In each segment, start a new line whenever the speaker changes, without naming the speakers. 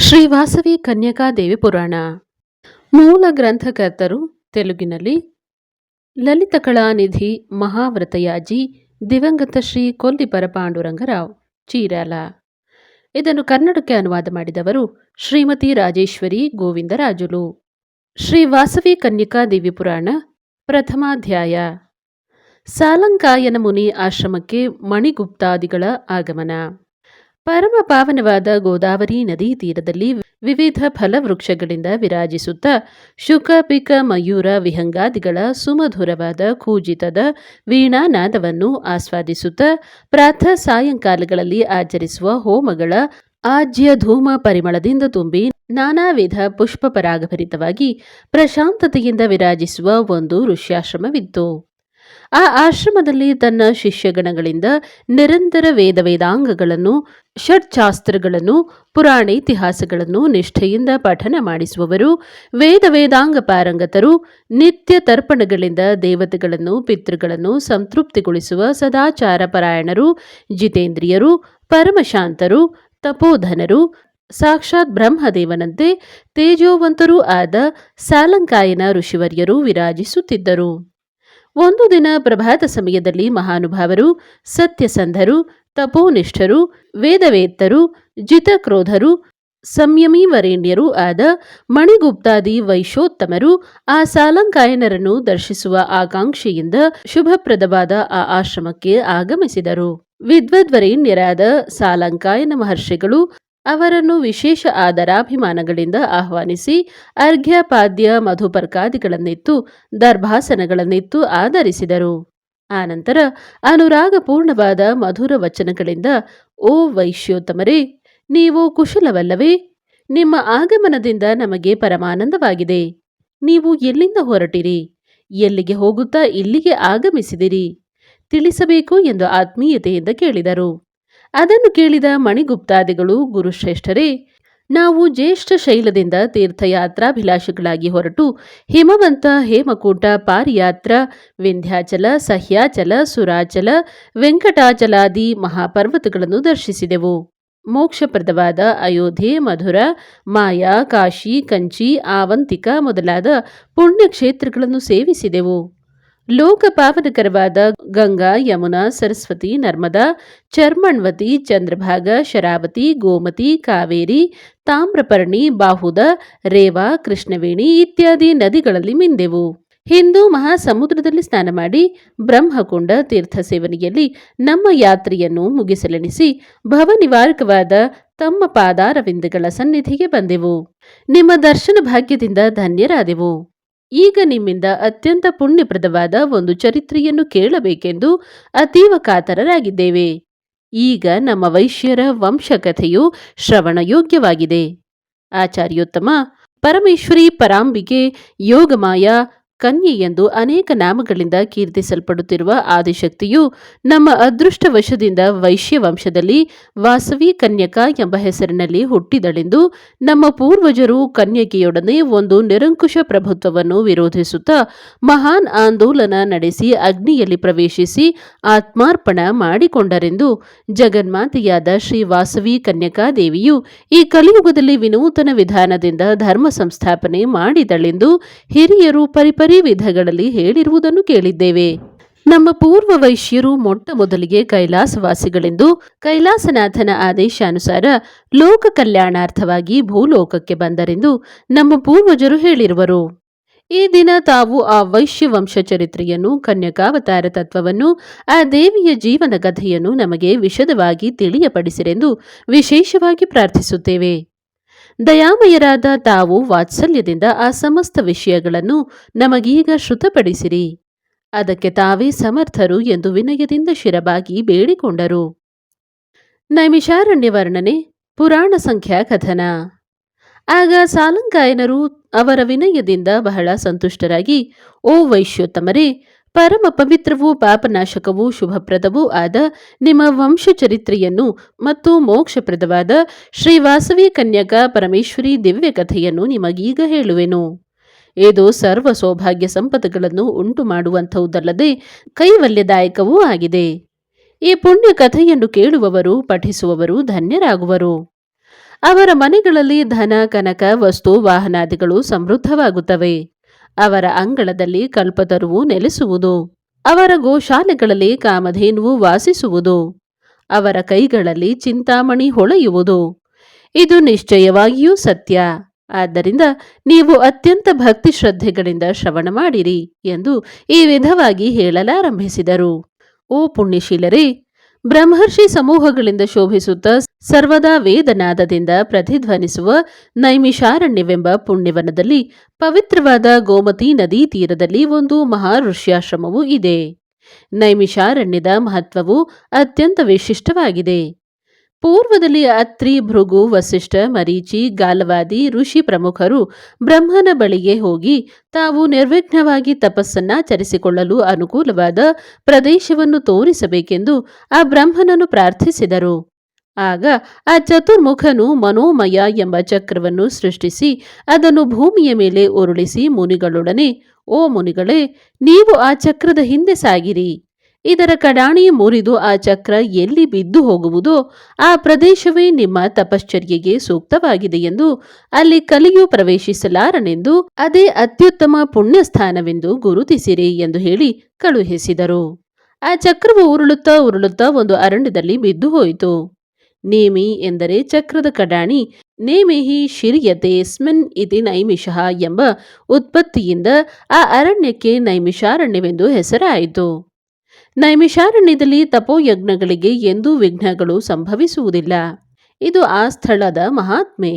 ಶ್ರೀ ವಾಸವಿ ಕನ್ಯಕಾದೇವಿ ಪುರಾಣ. ಮೂಲ ಗ್ರಂಥಕರ್ತರು ತೆಲುಗಿನಲ್ಲಿ ಲಲಿತ ಕಳಾನಿಧಿ ಮಹಾವ್ರತಯಾಜಿ ದಿವಂಗತ ಶ್ರೀ ಕೊಲ್ಲಿ ಪರಪಾಂಡುರಂಗರಾವ್, ಚೀರಾಲ. ಇದನ್ನು ಕನ್ನಡಕ್ಕೆ ಅನುವಾದ ಮಾಡಿದವರು ಶ್ರೀಮತಿ ರಾಜೇಶ್ವರಿ ಗೋವಿಂದರಾಜುಲು. ಶ್ರೀ ವಾಸವಿ ಕನ್ಯಕಾದೇವಿ ಪುರಾಣ ಪ್ರಥಮಾಧ್ಯಾಯ. ಸಾಲಂಕಾಯನ ಮುನಿ ಆಶ್ರಮಕ್ಕೆ ಮಣಿಗುಪ್ತಾದಿಗಳ ಆಗಮನ. ಪರಮ ಪಾವನವಾದ ಗೋದಾವರಿ ನದಿ ತೀರದಲ್ಲಿ ವಿವಿಧ ಫಲವೃಕ್ಷಗಳಿಂದ ವಿರಾಜಿಸುತ್ತಾ ಶುಕ, ಪಿಕ, ಮಯೂರ, ವಿಹಂಗಾದಿಗಳ ಸುಮಧುರವಾದ ಕೂಜಿತದ ವೀಣಾನಾದವನ್ನು ಆಸ್ವಾದಿಸುತ್ತಾ ಪ್ರಾತಃ ಸಾಯಂಕಾಲಗಳಲ್ಲಿ ಆಚರಿಸುವ ಹೋಮಗಳ ಆಜ್ಯ ಧೂಮ ಪರಿಮಳದಿಂದ ತುಂಬಿ ನಾನಾ ವಿಧ ಪುಷ್ಪ ಪರಾಗಭರಿತವಾಗಿ ಪ್ರಶಾಂತತೆಯಿಂದ ವಿರಾಜಿಸುವ ಒಂದು ಋಷ್ಯಾಶ್ರಮವಿತ್ತು. ಆ ಆಶ್ರಮದಲ್ಲಿ ತನ್ನ ಶಿಷ್ಯಗಣಗಳಿಂದ ನಿರಂತರ ವೇದ ವೇದಾಂಗಗಳನ್ನು, ಷಡ್ಶಾಸ್ತ್ರಗಳನ್ನು, ಪುರಾಣ ಇತಿಹಾಸಗಳನ್ನು ನಿಷ್ಠೆಯಿಂದ ಪಠನ ಮಾಡಿಸುವವರು. ವೇದ ವೇದಾಂಗ ಪಾರಂಗತರು ನಿತ್ಯ ತರ್ಪಣಗಳಿಂದ ದೇವತೆಗಳನ್ನು, ಪಿತೃಗಳನ್ನು ಸಂತೃಪ್ತಿಗೊಳಿಸುವ ಸದಾಚಾರ ಪರಾಯಣರು, ಜಿತೇಂದ್ರಿಯರು, ಪರಮಶಾಂತರು, ತಪೋಧನರು, ಸಾಕ್ಷಾತ್ ಬ್ರಹ್ಮದೇವನಂತೆ ತೇಜೋವಂತರೂ ಆದ ಸಾಲಂಕಾಯನ ಋಷಿವರ್ಯರು ವಿರಾಜಿಸುತ್ತಿದ್ದರು. ಒಂದು ದಿನ ಪ್ರಭಾತ ಸಮಯದಲ್ಲಿ ಮಹಾನುಭಾವರು, ಸತ್ಯಸಂಧರು, ತಪೋನಿಷ್ಠರು, ವೇದವೇತ್ತರು, ಜಿತಕ್ರೋಧರು, ಸಂಯಮೀವರೇಣ್ಯರೂ ಆದ ಮಣಿಗುಪ್ತಾದಿ ವೈಶೋತ್ತಮರು ಆ ಸಾಲಂಕಾಯನರನ್ನು ದರ್ಶಿಸುವ ಆಕಾಂಕ್ಷೆಯಿಂದ ಶುಭಪ್ರದವಾದ ಆ ಆಶ್ರಮಕ್ಕೆ ಆಗಮಿಸಿದರು. ವಿದ್ವದ್ವರೇಣ್ಯರಾದ ಸಾಲಂಕಾಯನ ಮಹರ್ಷಿಗಳು ಅವರನ್ನು ವಿಶೇಷ ಆದರಾಭಿಮಾನಗಳಿಂದ ಆಹ್ವಾನಿಸಿ ಅರ್ಘ್ಯಪಾದ್ಯ ಮಧುಪರ್ಕಾದಿಗಳನ್ನಿತ್ತು, ದರ್ಭಾಸನಗಳನ್ನಿತ್ತು ಆಧರಿಸಿದರು. ಆನಂತರ ಅನುರಾಗಪೂರ್ಣವಾದ ಮಧುರ ವಚನಗಳಿಂದ, ಓ ವೈಶ್ಯೋತ್ತಮರೇ, ನೀವು ಕುಶಲವಲ್ಲವೇ? ನಿಮ್ಮ ಆಗಮನದಿಂದ ನಮಗೆ ಪರಮಾನಂದವಾಗಿದೆ. ನೀವು ಎಲ್ಲಿಂದ ಹೊರಟಿರಿ? ಎಲ್ಲಿಗೆ ಹೋಗುತ್ತಾ ಇಲ್ಲಿಗೆ ಆಗಮಿಸಿದಿರಿ? ತಿಳಿಸಬೇಕು ಎಂದು ಆತ್ಮೀಯತೆಯಿಂದ ಕೇಳಿದರು. ಅದನ್ನು ಕೇಳಿದ ಮಣಿಗುಪ್ತಾದಿಗಳು ಗುರುಶ್ರೇಷ್ಠರೇ ನಾವು ಜ್ಯೇಷ್ಠ ಶೈಲದಿಂದ ತೀರ್ಥಯಾತ್ರಾಭಿಲಾಷಿಗಳಾಗಿ ಹೊರಟು ಹಿಮವಂತ, ಹೇಮಕೂಟ, ಪಾರಿಯಾತ್ರ, ವಿಂಧ್ಯಾಚಲ, ಸಹ್ಯಾಚಲ, ಸುರಾಚಲ, ವೆಂಕಟಾಚಲಾದಿ ಮಹಾಪರ್ವತಗಳನ್ನು ದರ್ಶಿಸಿದೆವು. ಮೋಕ್ಷಪ್ರದವಾದ ಅಯೋಧ್ಯೆ, ಮಧುರ, ಮಾಯಾ, ಕಾಶಿ, ಕಂಚಿ, ಆವಂತಿಕ ಮೊದಲಾದ ಪುಣ್ಯಕ್ಷೇತ್ರಗಳನ್ನು ಸೇವಿಸಿದೆವು. ಲೋಕಪಾವನಕರವಾದ ಗಂಗಾ, ಯಮುನಾ, ಸರಸ್ವತಿ, ನರ್ಮದಾ, ಚರ್ಮಣ್ವತಿ, ಚಂದ್ರಭಾಗ, ಶರಾವತಿ, ಗೋಮತಿ, ಕಾವೇರಿ, ತಾಮ್ರಪರ್ಣಿ, ಬಾಹುದ, ರೇವಾ, ಕೃಷ್ಣವೇಣಿ ಇತ್ಯಾದಿ ನದಿಗಳಲ್ಲಿ ಮಿಂದೆವು. ಹಿಂದೂ ಮಹಾಸಮುದ್ರದಲ್ಲಿ ಸ್ನಾನ ಮಾಡಿ ಬ್ರಹ್ಮಕುಂಡ ತೀರ್ಥ ಸೇವನೆಯಲ್ಲಿ ನಮ್ಮ ಯಾತ್ರೆಯನ್ನು ಮುಗಿಸಲೆಣಿಸಿ ಭವನಿವಾರಕವಾದ ತಮ್ಮ ಪಾದಾರವಿಂದಗಳ ಸನ್ನಿಧಿಗೆ ಬಂದೆವು. ನಿಮ್ಮ ದರ್ಶನ ಭಾಗ್ಯದಿಂದ ಧನ್ಯರಾದೆವು. ಈಗ ನಿಮ್ಮಿಂದ ಅತ್ಯಂತ ಪುಣ್ಯಪ್ರದವಾದ ಒಂದು ಚರಿತ್ರೆಯನ್ನು ಕೇಳಬೇಕೆಂದು ಅತೀವ ಕಾತರರಾಗಿದ್ದೇವೆ. ಈಗ ನಮ್ಮ ವೈಶ್ಯರ ವಂಶಕಥೆಯು ಶ್ರವಣಯೋಗ್ಯವಾಗಿದೆ. ಆಚಾರ್ಯೋತ್ತಮ ಪರಮೇಶ್ವರಿ ಪರಾಂಬಿಕೆ ಯೋಗಮಾಯ ಕನ್ಯೆ ಎಂದು ಅನೇಕ ನಾಮಗಳಿಂದ ಕೀರ್ತಿಸಲ್ಪಡುತ್ತಿರುವ ಆದಿಶಕ್ತಿಯು ನಮ್ಮ ಅದೃಷ್ಟವಶದಿಂದ ವೈಶ್ಯ ವಂಶದಲ್ಲಿ ವಾಸವಿ ಕನ್ಯಕ ಎಂಬ ಹೆಸರಿನಲ್ಲಿ ಹುಟ್ಟಿದಳೆಂದು ನಮ್ಮ ಪೂರ್ವಜರು ಕನ್ಯಕೆಯೊಡನೆ ಒಂದು ನಿರಂಕುಶ ಪ್ರಭುತ್ವವನ್ನು ವಿರೋಧಿಸುತ್ತಾ ಮಹಾನ್ ಆಂದೋಲನ ನಡೆಸಿ ಅಗ್ನಿಯಲ್ಲಿ ಪ್ರವೇಶಿಸಿ ಆತ್ಮಾರ್ಪಣ ಮಾಡಿಕೊಂಡರೆಂದು ಜಗನ್ಮಾತೆಯಾದ ಶ್ರೀ ವಾಸವಿ ಕನ್ಯಕಾದೇವಿಯು ಈ ಕಲಿಯುಗದಲ್ಲಿ ವಿನೂತನ ವಿಧಾನದಿಂದ ಧರ್ಮ ಸಂಸ್ಥಾಪನೆ ಮಾಡಿದಳೆಂದು ಹಿರಿಯರು ಪರಿಪರಿ ವಿಧಗಳಲ್ಲಿ ಹೇಳಿರುವುದನ್ನು ಕೇಳಿದ್ದೇವೆ. ನಮ್ಮ ಪೂರ್ವ ವೈಶ್ಯರು ಮೊಟ್ಟ ಮೊದಲಿಗೆ ಕೈಲಾಸವಾಸಿಗಳೆಂದು ಕೈಲಾಸನಾಥನ ಆದೇಶಾನುಸಾರ ಲೋಕ ಕಲ್ಯಾಣಾರ್ಥವಾಗಿ ಭೂಲೋಕಕ್ಕೆ ಬಂದರೆಂದು ನಮ್ಮ ಪೂರ್ವಜರು ಹೇಳಿರುವರು. ಈ ದಿನ ತಾವು ಆ ವೈಶ್ಯ ವಂಶ ಚರಿತ್ರೆಯನ್ನು ಕನ್ಯಕಾವತಾರ ತತ್ವವನ್ನು, ಆ ದೇವಿಯ ಜೀವನ ಕಥೆಯನ್ನು ನಮಗೆ ವಿಶದವಾಗಿ ತಿಳಿಯಪಡಿಸಿರೆಂದು ವಿಶೇಷವಾಗಿ ಪ್ರಾರ್ಥಿಸುತ್ತೇವೆ. ದಯಾಮಯರಾದ ತಾವು ವಾತ್ಸಲ್ಯದಿಂದ ಆ ಸಮಸ್ತ ವಿಷಯಗಳನ್ನು ನಮಗೀಗ ಶ್ರುತಪಡಿಸಿರಿ ಅದಕ್ಕೆ ತಾವೇ ಸಮರ್ಥರು ಎಂದು ವಿನಯದಿಂದ ಶಿರಬಾಗಿ ಬೇಡಿಕೊಂಡರು. ನೈಮಿಷಾರಣ್ಯ ವರ್ಣನೆ ಪುರಾಣ ಸಂಖ್ಯಾ ಕಥನ. ಆಗ ಸಾಲಂಕಾಯನರು ಅವರ ವಿನಯದಿಂದ ಬಹಳ ಸಂತುಷ್ಟರಾಗಿ, ಓ ವೈಶ್ಯೋತ್ತಮರೇ ಪರಮ ಪವಿತ್ರವೂ ಪಾಪನಾಶಕವೂ ಶುಭಪ್ರದವೂ ಆದ ನಿಮ್ಮ ವಂಶಚರಿತ್ರೆಯನ್ನು ಮತ್ತು ಮೋಕ್ಷಪ್ರದವಾದ ಶ್ರೀ ವಾಸವಿ ಕನ್ಯಕಾ ಪರಮೇಶ್ವರಿ ದಿವ್ಯ ಕಥೆಯನ್ನು ನಿಮಗೀಗ ಹೇಳುವೆನು. ಇದು ಸರ್ವ ಸೌಭಾಗ್ಯ ಸಂಪತ್ತುಗಳನ್ನು ಉಂಟು ಮಾಡುವಂಥವುದಲ್ಲದೆ ಕೈವಲ್ಯದಾಯಕವೂ ಆಗಿದೆ. ಈ ಪುಣ್ಯ ಕಥೆಯನ್ನು ಕೇಳುವವರು, ಪಠಿಸುವವರು ಧನ್ಯರಾಗುವರು. ಅವರ ಮನೆಗಳಲ್ಲಿ ಧನ, ಕನಕ, ವಸ್ತು, ವಾಹನಾದಿಗಳು ಸಮೃದ್ಧವಾಗುತ್ತವೆ. ಅವರ ಅಂಗಳದಲ್ಲಿ ಕಲ್ಪತರುವು ನೆಲೆಸುವುದು. ಅವರ ಗೋಶಾಲೆಗಳಲ್ಲಿ ಕಾಮಧೇನುವು ವಾಸಿಸುವುದು. ಅವರ ಕೈಗಳಲ್ಲಿ ಚಿಂತಾಮಣಿ ಹೊಳೆಯುವುದು. ಇದು ನಿಶ್ಚಯವಾಗಿಯೂ ಸತ್ಯ. ಆದ್ದರಿಂದ ನೀವು ಅತ್ಯಂತ ಭಕ್ತಿ ಶ್ರದ್ಧೆಗಳಿಂದ ಶ್ರವಣ ಮಾಡಿರಿ ಎಂದು ಈ ವಿಧವಾಗಿ ಹೇಳಲಾರಂಭಿಸಿದರು. ಓ ಪುಣ್ಯಶೀಲರೇ ಬ್ರಹ್ಮರ್ಷಿ ಸಮೂಹಗಳಿಂದ ಶೋಭಿಸುತ್ತಾ ಸರ್ವದಾ ವೇದನಾದದಿಂದ ಪ್ರತಿಧ್ವನಿಸುವ ನೈಮಿಷಾರಣ್ಯವೆಂಬ ಪುಣ್ಯವನದಲ್ಲಿ ಪವಿತ್ರವಾದ ಗೋಮತಿ ನದಿ ತೀರದಲ್ಲಿ ಒಂದು ಮಹಾ ಋಷ್ಯಾಶ್ರಮವು ಇದೆ. ನೈಮಿಷಾರಣ್ಯದ ಮಹತ್ವವು ಅತ್ಯಂತ ವಿಶಿಷ್ಟವಾಗಿದೆ. ಪೂರ್ವದಲ್ಲಿ ಅತ್ರಿ ಭೃಗು, ವಸಿಷ್ಠ, ಮರೀಚಿ, ಗಾಲವಾದಿ, ಋಷಿ ಪ್ರಮುಖರು ಬ್ರಹ್ಮನ ಬಳಿಗೆ ಹೋಗಿ ತಾವು ನಿರ್ವಿಘ್ನವಾಗಿ ತಪಸ್ಸನ್ನಾಚರಿಸಿಕೊಳ್ಳಲು ಅನುಕೂಲವಾದ ಪ್ರದೇಶವನ್ನು ತೋರಿಸಬೇಕೆಂದು ಆ ಬ್ರಹ್ಮನನ್ನು ಪ್ರಾರ್ಥಿಸಿದರು. ಆಗ ಆ ಚತುರ್ಮುಖನು ಮನೋಮಯ ಎಂಬ ಚಕ್ರವನ್ನು ಸೃಷ್ಟಿಸಿ ಅದನ್ನು ಭೂಮಿಯ ಮೇಲೆ ಉರುಳಿಸಿ ಮುನಿಗಳೊಡನೆ, ಓ ಮುನಿಗಳೇ, ನೀವು ಆ ಚಕ್ರದ ಹಿಂದೆ ಸಾಗಿರಿ. ಇದರ ಕಡಾಣಿ ಮುರಿದು ಆ ಚಕ್ರ ಎಲ್ಲಿ ಬಿದ್ದು ಹೋಗುವುದೋ ಆ ಪ್ರದೇಶವೇ ನಿಮ್ಮ ತಪಶ್ಚರ್ಯೆಗೆ ಸೂಕ್ತವಾಗಿದೆ ಎಂದು ಅಲ್ಲಿ ಕಲಿಯು ಪ್ರವೇಶಿಸಲಾರನೆಂದು ಅದೇ ಅತ್ಯುತ್ತಮ ಪುಣ್ಯಸ್ಥಾನವೆಂದು ಗುರುತಿಸಿರಿ ಎಂದು ಹೇಳಿ ಕಳುಹಿಸಿದರು. ಆ ಚಕ್ರವು ಉರುಳುತ್ತಾ ಉರುಳುತ್ತಾ ಒಂದು ಅರಣ್ಯದಲ್ಲಿ ಬಿದ್ದು ಹೋಯಿತು. ನೇಮಿ ಎಂದರೆ ಚಕ್ರದ ಕಡಾಣಿ, ನೇಮಿಹಿ ಶಿರಿಯತೆ ಸ್ಮಿನ್ ಇತಿ ನೈಮಿಷಃ ಎಂಬ ಉತ್ಪತ್ತಿಯಿಂದ ಆ ಅರಣ್ಯಕ್ಕೆ ನೈಮಿಷಾರಣ್ಯವೆಂದು ಹೆಸರಾಯಿತು. ನೈಮಿಷಾರಣ್ಯದಲ್ಲಿ ತಪೋಯಜ್ಞಗಳಿಗೆ ಎಂದೂ ವಿಘ್ನಗಳು ಸಂಭವಿಸುವುದಿಲ್ಲ. ಇದು ಆ ಸ್ಥಳದ ಮಹಾತ್ಮೆ.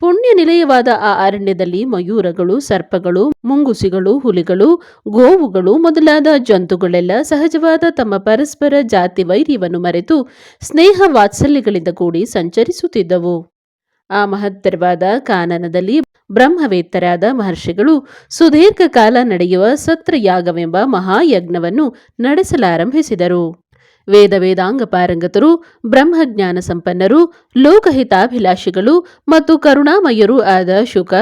ಪುಣ್ಯ ನಿಲಯವಾದ ಆ ಅರಣ್ಯದಲ್ಲಿ ಮಯೂರಗಳು, ಸರ್ಪಗಳು, ಮುಂಗುಸಿಗಳು, ಹುಲಿಗಳು, ಗೋವುಗಳು ಮೊದಲಾದ ಜಂತುಗಳೆಲ್ಲ ಸಹಜವಾದ ತಮ್ಮ ಪರಸ್ಪರ ಜಾತಿ ವೈರ್ಯವನ್ನು ಮರೆತು ಸ್ನೇಹ ವಾತ್ಸಲ್ಯಗಳಿಂದ ಕೂಡಿ ಸಂಚರಿಸುತ್ತಿದ್ದವು. ಆ ಮಹತ್ತರವಾದ ಕಾನನದಲ್ಲಿ ಬ್ರಹ್ಮವೇತ್ತರಾದ ಮಹರ್ಷಿಗಳು ಸುದೀರ್ಘ ಕಾಲ ನಡೆಯುವ ಸತ್ರಯಾಗವೆಂಬ ಮಹಾಯಜ್ಞವನ್ನು ನಡೆಸಲಾರಂಭಿಸಿದರು. ವೇದ ವೇದಾಂಗ ಪಾರಂಗತರು, ಬ್ರಹ್ಮಜ್ಞಾನ ಸಂಪನ್ನರು, ಲೋಕಹಿತಾಭಿಲಾಷಿಗಳು ಮತ್ತು ಕರುಣಾಮಯರೂ ಆದ ಶುಕ,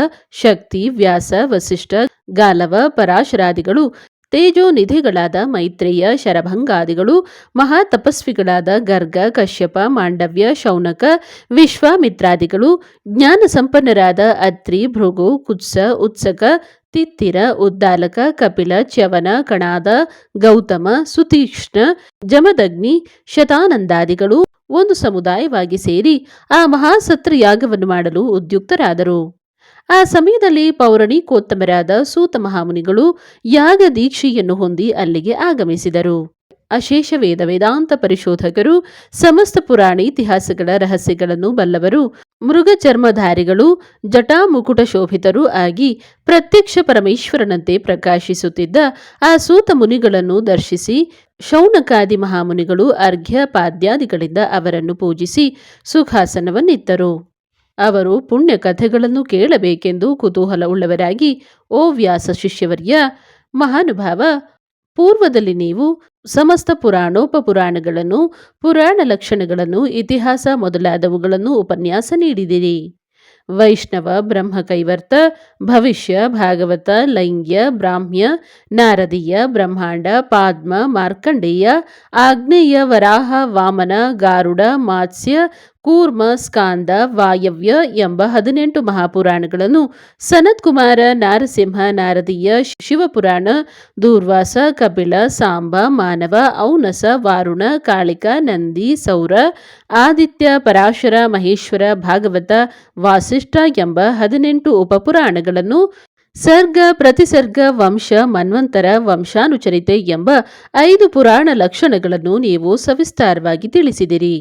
ಶಕ್ತಿ, ವ್ಯಾಸ, ವಸಿಷ್ಠ, ಗಾಲವ, ಪರಾಶರಾದಿಗಳು ತೇಜೋನಿಧಿಗಳಾದ ಮೈತ್ರೇಯ, ಶರಭಂಗಾದಿಗಳು, ಮಹಾತಪಸ್ವಿಗಳಾದ ಗರ್ಗ, ಕಶ್ಯಪ, ಮಾಂಡವ್ಯ, ಶೌನಕ, ವಿಶ್ವಾಮಿತ್ರಾದಿಗಳು ಜ್ಞಾನ ಸಂಪನ್ನರಾದ ಅತ್ರಿ, ಭೃಗು, ಕುತ್ಸ, ಉತ್ಸಕ, ತಿತ್ತಿರ, ಉದ್ದಾಲಕ, ಕಪಿಲ, ಚ್ಯವನ, ಕಣಾದ, ಗೌತಮ, ಸುತೀಕ್ಷ್ಣ, ಜಮದಗ್ನಿ, ಶತಾನಂದಾದಿಗಳು ಒಂದು ಸಮುದಾಯವಾಗಿ ಸೇರಿ ಆ ಮಹಾಸತ್ರಯಾಗವನ್ನು ಮಾಡಲು ಉದ್ಯುಕ್ತರಾದರು. ಆ ಸಮಯದಲ್ಲಿ ಪೌರಾಣಿಕೋತ್ತಮರಾದ ಸೂತ ಮಹಾಮುನಿಗಳು ಯಾಗ ದೀಕ್ಷೆಯನ್ನು ಹೊಂದಿ ಅಲ್ಲಿಗೆ ಆಗಮಿಸಿದರು. ಅಶೇಷ ವೇದ ವೇದಾಂತ ಪರಿಶೋಧಕರು, ಸಮಸ್ತ ಪುರಾಣ ಇತಿಹಾಸಗಳ ರಹಸ್ಯಗಳನ್ನು ಬಲ್ಲವರು, ಮೃಗ ಚರ್ಮಧಾರಿಗಳು, ಜಟಾಮುಕುಟ ಶೋಭಿತರು ಆಗಿ ಪ್ರತ್ಯಕ್ಷ ಪರಮೇಶ್ವರನಂತೆ ಪ್ರಕಾಶಿಸುತ್ತಿದ್ದ ಆ ಸೂತ ಮುನಿಗಳನ್ನು ದರ್ಶಿಸಿ ಶೌನಕಾದಿ ಮಹಾಮುನಿಗಳು ಅರ್ಘ್ಯ ಪಾದ್ಯಾದಿಗಳಿಂದ ಅವರನ್ನು ಪೂಜಿಸಿ ಸುಖಾಸನವನ್ನಿತ್ತರು. ಅವರು ಪುಣ್ಯ ಕಥೆಗಳನ್ನು ಕೇಳಬೇಕೆಂದು ಕುತೂಹಲವುಳ್ಳವರಾಗಿ ಓ ವ್ಯಾಸ ಶಿಷ್ಯವರ್ಯ, ಮಹಾನುಭಾವ, ಪೂರ್ವದಲ್ಲಿ ನೀವು ಸಮಸ್ತ ಪುರಾಣೋಪಪುರಾಣಗಳನ್ನು, ಪುರಾಣ ಲಕ್ಷಣಗಳನ್ನು, ಇತಿಹಾಸ ಮೊದಲಾದವುಗಳನ್ನು ಉಪನ್ಯಾಸ ನೀಡಿದಿರಿ. ವೈಷ್ಣವ, ಬ್ರಹ್ಮ ಕೈವರ್ತ, ಭವಿಷ್ಯ, ಭಾಗವತ, ಲೈಂಗ್ಯ, ಬ್ರಾಹ್ಮ್ಯ, ನಾರದೀಯ, ಬ್ರಹ್ಮಾಂಡ, ಪಾದ್ಮ, ಮಾರ್ಕಂಡೇಯ ಆಗ್ನೇಯ ವರಾಹ, ವಾಮನ, ಗಾರುಡ, ಮಾತ್ಸ್ಯ ಕೂರ್ಮ ಸ್ಕಾಂದ ವಾಯವ್ಯ ಎಂಬ ಹದಿನೆಂಟು ಮಹಾಪುರಾಣಗಳನ್ನು ಸನತ್ಕುಮಾರ ನಾರಸಿಂಹ, ನಾರದೀಯ, ಶಿವಪುರಾಣ, ದೂರ್ವಾಸ, ಕಪಿಲ, ಸಾಂಬ, ಮಾನವ, ಔನಸ, ವಾರುಣ, ಕಾಳಿಕ, ನಂದಿ, ಸೌರ, ಆದಿತ್ಯ, ಪರಾಶರ, ಮಹೇಶ್ವರ, ಭಾಗವತ, ವಾಸಿಷ್ಠ ಎಂಬ ಹದಿನೆಂಟು ಉಪಪುರಾಣಗಳನ್ನು ಸರ್ಗ, ಪ್ರತಿಸರ್ಗ, ವಂಶ, ಮನ್ವಂತರ, ವಂಶಾನುಚರಿತೆ ಎಂಬ ಐದು ಪುರಾಣ ಲಕ್ಷಣಗಳನ್ನು ನೀವು ಸವಿಸ್ತಾರವಾಗಿ ತಿಳಿಸಿದಿರಿ.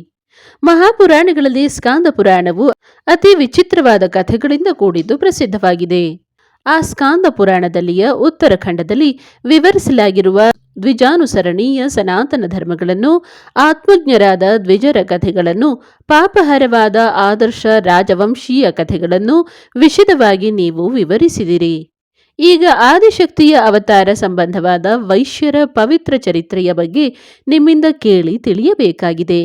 ಮಹಾಪುರಾಣಗಳಲ್ಲಿ ಸ್ಕಾಂದ ಪುರಾಣವು ಅತಿ ವಿಚಿತ್ರವಾದ ಕಥೆಗಳಿಂದ ಕೂಡಿದ್ದು ಪ್ರಸಿದ್ಧವಾಗಿದೆ. ಆ ಸ್ಕಾಂದ ಪುರಾಣದಲ್ಲಿಯ ಉತ್ತರಖಂಡದಲ್ಲಿ ವಿವರಿಸಲಾಗಿರುವ ದ್ವಿಜಾನುಸರಣೀಯ ಸನಾತನ ಧರ್ಮಗಳನ್ನು, ಆತ್ಮಜ್ಞರಾದ ದ್ವಿಜರ ಕಥೆಗಳನ್ನು, ಪಾಪಹರವಾದ ಆದರ್ಶ ರಾಜವಂಶೀಯ ಕಥೆಗಳನ್ನು ವಿಶದವಾಗಿ ನೀವು ವಿವರಿಸಿದಿರಿ. ಈಗ ಆದಿಶಕ್ತಿಯ ಅವತಾರ ಸಂಬಂಧವಾದ ವೈಶ್ಯರ ಪವಿತ್ರ ಚರಿತ್ರೆಯ ಬಗ್ಗೆ ನಿಮ್ಮಿಂದ ಕೇಳಿ ತಿಳಿಯಬೇಕಾಗಿದೆ.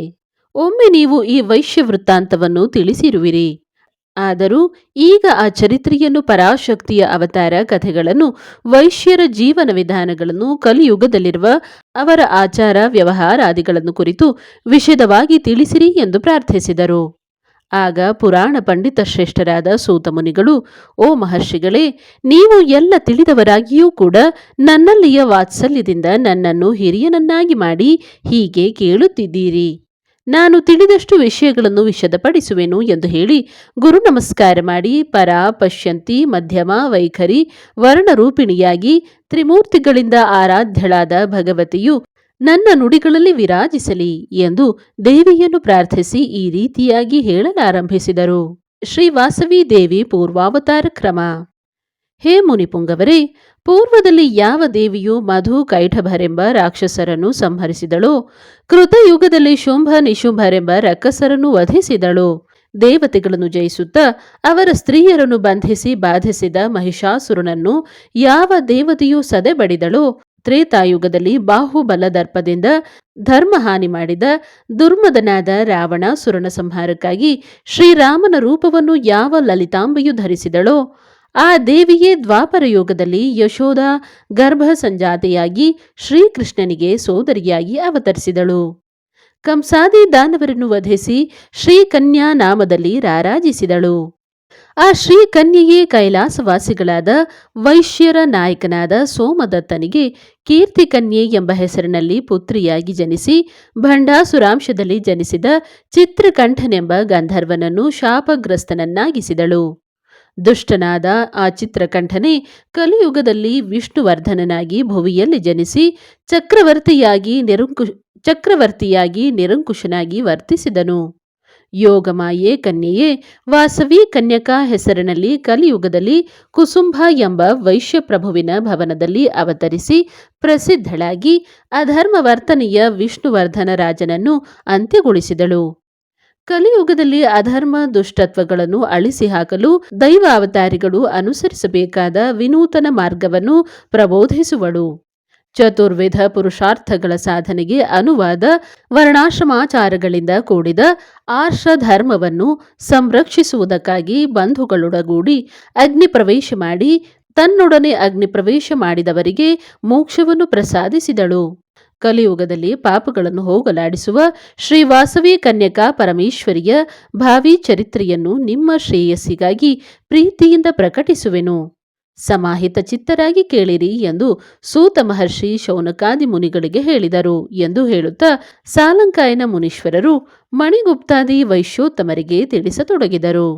ಒಮ್ಮೆ ನೀವು ಈ ವೈಶ್ಯ ವೃತ್ತಾಂತವನ್ನು ತಿಳಿಸಿರುವಿರಿ. ಆದರೂ ಈಗ ಆ ಚರಿತ್ರೆಯನ್ನು ಪರಾಶಕ್ತಿಯ ಅವತಾರ ಕಥೆಗಳನ್ನು, ವೈಶ್ಯರ ಜೀವನ ವಿಧಾನಗಳನ್ನು, ಕಲಿಯುಗದಲ್ಲಿರುವ ಅವರ ಆಚಾರ ವ್ಯವಹಾರಾದಿಗಳನ್ನು ಕುರಿತು ವಿಷದವಾಗಿ ತಿಳಿಸಿರಿ ಎಂದು ಪ್ರಾರ್ಥಿಸಿದರು. ಆಗ ಪುರಾಣ ಪಂಡಿತ ಶ್ರೇಷ್ಠರಾದ ಸೂತಮುನಿಗಳು, ಓ ಮಹರ್ಷಿಗಳೇ, ನೀವು ಎಲ್ಲ ತಿಳಿದವರಾಗಿಯೂ ಕೂಡ ನನ್ನಲ್ಲಿಯ ವಾತ್ಸಲ್ಯದಿಂದ ನನ್ನನ್ನು ಹಿರಿಯನನ್ನಾಗಿ ಮಾಡಿ ಹೀಗೆ ಕೇಳುತ್ತಿದ್ದೀರಿ. ನಾನು ತಿಳಿದಷ್ಟು ವಿಷಯಗಳನ್ನು ವಿಷದಪಡಿಸುವೆನು ಎಂದು ಹೇಳಿ ಗುರು ನಮಸ್ಕಾರ ಮಾಡಿ ಪರ, ಪಶ್ಯಂತಿ, ಮಧ್ಯಮ, ವೈಖರಿ, ವರ್ಣರೂಪಿಣಿಯಾಗಿ ತ್ರಿಮೂರ್ತಿಗಳಿಂದ ಆರಾಧ್ಯಳಾದ ಭಗವತಿಯು ನನ್ನ ನುಡಿಗಳಲ್ಲಿ ವಿರಾಜಿಸಲಿ ಎಂದು ದೇವಿಯನ್ನು ಪ್ರಾರ್ಥಿಸಿ ಈ ರೀತಿಯಾಗಿ ಹೇಳಲಾರಂಭಿಸಿದರು. ಶ್ರೀ ವಾಸವಿ ದೇವಿ ಪೂರ್ವಾವತಾರ ಕ್ರಮ. ಹೇ ಮುನಿಪುಂಗವರೇ, ಪೂರ್ವದಲ್ಲಿ ಯಾವ ದೇವಿಯು ಮಧು ಕೈಠಭರೆಂಬ ರಾಕ್ಷಸರನ್ನು ಸಂಹರಿಸಿದಳೋ, ಕೃತಯುಗದಲ್ಲಿ ಶುಂಭ ನಿಶುಂಭರೆಂಬ ರಕ್ಕಸರನ್ನು ವಧಿಸಿದಳು, ದೇವತೆಗಳನ್ನು ಜಯಿಸುತ್ತಾ ಅವರ ಸ್ತ್ರೀಯರನ್ನು ಬಂಧಿಸಿ ಬಾಧಿಸಿದ ಮಹಿಷಾಸುರನನ್ನು ಯಾವ ದೇವತೆಯು ಸದೆಬಡಿದಳೋ, ತ್ರೇತಾಯುಗದಲ್ಲಿ ಬಾಹುಬಲ ದರ್ಪದಿಂದ ಧರ್ಮಹಾನಿ ಮಾಡಿದ ದುರ್ಮದನಾದ ರಾವಣಾಸುರನ ಸಂಹಾರಕ್ಕಾಗಿ ಶ್ರೀರಾಮನ ರೂಪವನ್ನು ಯಾವ ಲಲಿತಾಂಬೆಯು ಧರಿಸಿದಳೋ ಆ ದೇವಿಯೇ ದ್ವಾಪರ ಯುಗದಲ್ಲಿ ಯಶೋಧ ಗರ್ಭ ಸಂಜಾತೆಯಾಗಿ ಶ್ರೀಕೃಷ್ಣನಿಗೆ ಸೋದರಿಯಾಗಿ ಅವತರಿಸಿದಳು. ಕಂಸಾದಿ ದಾನವರನ್ನು ವಧಿಸಿ ಶ್ರೀಕನ್ಯಾ ನಾಮದಲ್ಲಿ ರಾರಾಜಿಸಿದಳು. ಆ ಶ್ರೀಕನ್ಯೆಯೇ ಕೈಲಾಸವಾಸಿಗಳಾದ ವೈಶ್ಯರ ನಾಯಕನಾದ ಸೋಮದತ್ತನಿಗೆ ಕೀರ್ತಿಕನ್ಯೆ ಎಂಬ ಹೆಸರಿನಲ್ಲಿ ಪುತ್ರಿಯಾಗಿ ಜನಿಸಿ ಭಂಡಾಸುರಾಂಶದಲ್ಲಿ ಜನಿಸಿದ ಚಿತ್ರಕಂಠನೆಂಬ ಗಂಧರ್ವನನ್ನು ಶಾಪಗ್ರಸ್ತನನ್ನಾಗಿಸಿದಳು. ದುಷ್ಟನಾದ ಆ ಚಿತ್ರಕಂಠನೇ ಕಲಿಯುಗದಲ್ಲಿ ವಿಷ್ಣುವರ್ಧನನಾಗಿ ಭುವಿಯಲ್ಲಿ ಜನಿಸಿ ಚಕ್ರವರ್ತಿಯಾಗಿ ನಿರಂಕು, ಚಕ್ರವರ್ತಿಯಾಗಿ ನಿರಂಕುಶನಾಗಿ ವರ್ತಿಸಿದನು. ಯೋಗಮಾಯೆ ಕನ್ಯೆಯೇ, ವಾಸವಿ ಕನ್ಯಕಾ ಹೆಸರಿನಲ್ಲಿ ಕಲಿಯುಗದಲ್ಲಿ ಕುಸುಂಭ ಎಂಬ ವೈಶ್ಯಪ್ರಭುವಿನ ಭವನದಲ್ಲಿ ಅವತರಿಸಿ ಪ್ರಸಿದ್ಧಳಾಗಿ ಅಧರ್ಮವರ್ತನೆಯ ವಿಷ್ಣುವರ್ಧನ ರಾಜನನ್ನು ಅಂತ್ಯಗೊಳಿಸಿದಳು. ಕಲಿಯುಗದಲ್ಲಿ ಅಧರ್ಮ ದುಷ್ಟತ್ವಗಳನ್ನು ಅಳಿಸಿ ಹಾಕಲು ದೈವ ಅವತಾರಿಗಳು ಅನುಸರಿಸಬೇಕಾದ ವಿನೂತನ ಮಾರ್ಗವನ್ನು ಪ್ರಬೋಧಿಸುವಳು. ಚತುರ್ವಿಧ ಪುರುಷಾರ್ಥಗಳ ಸಾಧನೆಗೆ ಅನುವಾದ ವರ್ಣಾಶ್ರಮಾಚಾರಗಳಿಂದ ಕೂಡಿದ ಆರ್ಷ ಧರ್ಮವನ್ನು ಸಂರಕ್ಷಿಸುವುದಕ್ಕಾಗಿ ಬಂಧುಗಳೊಡಗೂಡಿ ಅಗ್ನಿ ಪ್ರವೇಶ ಮಾಡಿ ತನ್ನೊಡನೆ ಅಗ್ನಿ ಪ್ರವೇಶ ಮಾಡಿದವರಿಗೆ ಮೋಕ್ಷವನ್ನು ಪ್ರಸಾದಿಸಿದಳು. ಕಲಿಯುಗದಲ್ಲಿ ಪಾಪಗಳನ್ನು ಹೋಗಲಾಡಿಸುವ ಶ್ರೀ ವಾಸವಿ ಕನ್ಯಕಾ ಪರಮೇಶ್ವರಿಯ ಭಾವಿ ಚರಿತ್ರೆಯನ್ನು ನಿಮ್ಮ ಶ್ರೇಯಸ್ಸಿಗಾಗಿ ಪ್ರೀತಿಯಿಂದ ಪ್ರಕಟಿಸುವೆನು. ಸಮಾಹಿತ ಚಿತ್ತರಾಗಿ ಕೇಳಿರಿ ಎಂದು ಸೂತ ಮಹರ್ಷಿ ಶೌನಕಾದಿ ಮುನಿಗಳಿಗೆ ಹೇಳಿದರು ಎಂದು ಹೇಳುತ್ತಾ ಸಾಲಂಕಾಯನ ಮುನೀಶ್ವರರು ಮಣಿಗುಪ್ತಾದಿ ವೈಶ್ಯೋತ್ತಮರಿಗೆ ತಿಳಿಸತೊಡಗಿದರು.